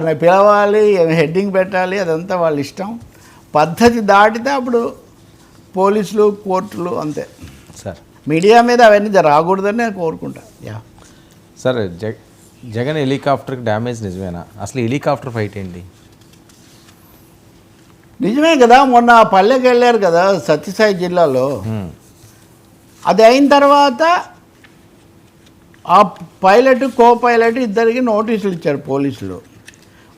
వాళ్ళని పిలవాలి హెడ్డింగ్ పెట్టాలి అదంతా వాళ్ళ ఇష్టం. పద్ధతి దాటితే అప్పుడు పోలీసులు కోర్టులు అంతే. సార్. మీడియా మీద అవన్నీ రాకూడదని నేను కోరుకుంటా. యా. సార్ జగ జగన్ హెలికాప్టర్కి డ్యామేజ్ నిజమేనా? అసలు హెలికాప్టర్ ఫైట్ ఏంటి? నిజమే కదా మొన్న పల్లెకి వెళ్ళారు కదా సత్యసాయి జిల్లాలో. అది అయిన తర్వాత ఆ పైలట్ కో పైలట్ ఇద్దరికి నోటీసులు ఇచ్చారు పోలీసులు.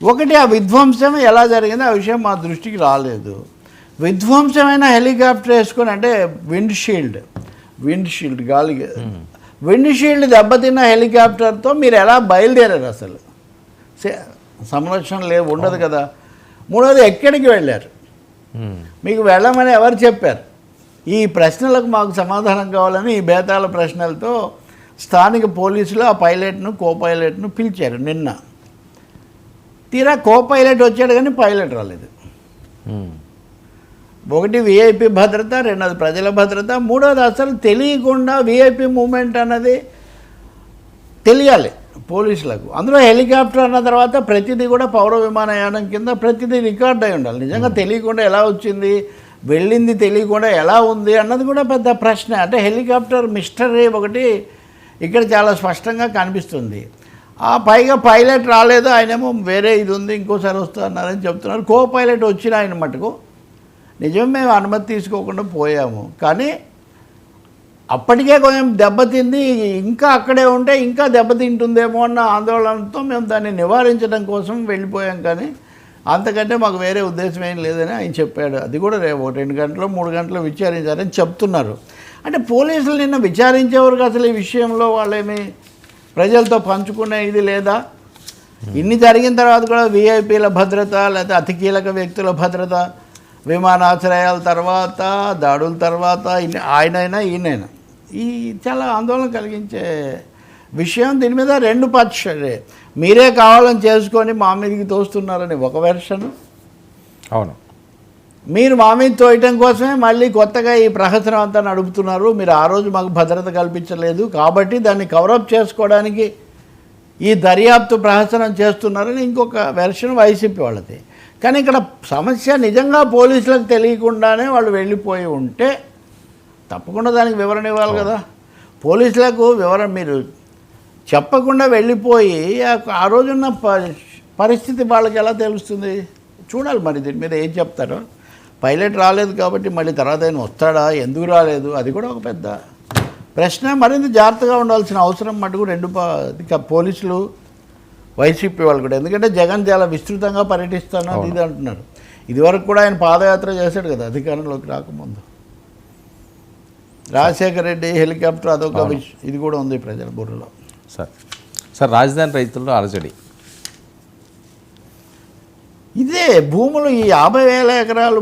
ఒకటి ఆ విధ్వంసం ఎలా జరిగిందో ఆ విషయం మా దృష్టికి రాలేదు. విధ్వంసమైన హెలికాప్టర్ వేసుకొని అంటే విండ్ షీల్డ్ విండ్ షీల్డ్ గాలి విండ్ షీల్డ్ దెబ్బతిన్న హెలికాప్టర్తో మీరు ఎలా బయలుదేరారు అసలు? సే- సంరక్షణ లేదు ఉండదు కదా. మూడోది ఎక్కడికి వెళ్ళారు. మీకు వెళ్ళమని ఎవరు చెప్పారు? ఈ ప్రశ్నలకు మాకు సమాధానం కావాలని ఈ బేతాళ ప్రశ్నలతో స్థానిక పోలీసులు ఆ పైలట్ను కో పైలట్ను పిలిచారు నిన్న. తీరా కో పైలట్ వచ్చాడు కానీ పైలట్ రాలేదు. ఒకటి విఐపి భద్రత రెండోది ప్రజల భద్రత మూడోది అసలు తెలియకుండా విఐపి మూమెంట్ అన్నది తెలియాలి పోలీసులకు. అందులో హెలికాప్టర్ అన్న తర్వాత ప్రతిదీ కూడా పౌర విమానయానం కింద ప్రతిదీ రికార్డ్ అయి ఉండాలి. నిజంగా తెలియకుండా ఎలా వచ్చింది వెళ్ళింది తెలియకుండా ఎలా ఉంది అన్నది కూడా పెద్ద ప్రశ్న. అంటే హెలికాప్టర్ మిస్టరీ ఒకటి ఇక్కడ చాలా స్పష్టంగా కనిపిస్తుంది. ఆ పైగా పైలట్ రాలేదు ఆయనేమో వేరే ఇది ఉంది ఇంకోసారి వస్తా అన్నారని చెప్తున్నారు. కో పైలట్ వచ్చిన ఆయన మటుకు నిజమే మేము అనుమతి తీసుకోకుండా పోయాము. కానీ అప్పటికే కొంచెం దెబ్బతింది ఇంకా అక్కడే ఉంటే ఇంకా దెబ్బతింటుందేమో అన్న ఆందోళనతో మేము దాన్ని నివారించడం కోసం వెళ్ళిపోయాం. కానీ అంతకంటే మాకు వేరే ఉద్దేశం ఏం లేదని ఆయన చెప్పాడు. అది కూడా రేపు రెండు గంటలు మూడు గంటలు విచారించారని చెప్తున్నారు. అంటే పోలీసులు నిన్న విచారించేవారు అసలు ఈ విషయంలో వాళ్ళేమి ప్రజలతో పంచుకునే ఇది లేదా? ఇన్ని జరిగిన తర్వాత కూడా విఐపీల భద్రత లేకపోతే అతి కీలక వ్యక్తుల భద్రత విమానాశ్రయాల తర్వాత దాడుల తర్వాత ఆయనైనా ఈయనైనా. ఈ చాలా ఆందోళన కలిగించే విషయం దీని మీద రెండు పక్ష మీరే కావాలని చేసుకొని మా మీదకి తోస్తున్నారని ఒక వెర్షన్. అవును. మీరు మామిని తోయటం కోసమే మళ్ళీ కొత్తగా ఈ ప్రహసనం అంతా నడుపుతున్నారు. మీరు ఆ రోజు మాకు భద్రత కల్పించలేదు. కాబట్టి దాన్ని కవరప్ చేసుకోవడానికి ఈ దర్యాప్తు ప్రహసనం చేస్తున్నారని ఇంకొక వెర్షన్ వైసీపీ వాళ్ళది. కానీ ఇక్కడ సమస్య నిజంగా పోలీసులకు తెలియకుండానే వాళ్ళు వెళ్ళిపోయి ఉంటే తప్పకుండా దానికి వివరణ ఇవ్వాలి కదా. పోలీసులకు వివరణ మీరు చెప్పకుండా వెళ్ళిపోయి ఆ- ఆ రోజున్న పరిస్థితి వాళ్ళకి ఎలా తెలుస్తుంది? చూడాలి మరి దీని మీద ఏం చెప్తారో? పైలట్ రాలేదు కాబట్టి మళ్ళీ తర్వాత ఆయన వస్తాడా? ఎందుకు రాలేదు? అది కూడా ఒక పెద్ద ప్రశ్న. మరింత జాగ్రత్తగా ఉండాల్సిన అవసరం మటుకు రెండు పోలీసులు వైసీపీ వాళ్ళు కూడా. ఎందుకంటే జగన్ చాలా విస్తృతంగా పర్యటిస్తాను అది ఇది అంటున్నారు ఇదివరకు కూడా ఆయన పాదయాత్ర చేశాడు కదా అధికారంలోకి రాకముందు. రాజశేఖర రెడ్డి హెలికాప్టర్ అదొక ఇది కూడా ఉంది ప్రజల బుర్రలో. సార్ సార్ రాజధాని రైతుల్లో అలజడి. ఇదే భూములు ఈ యాభై వేల ఎకరాలు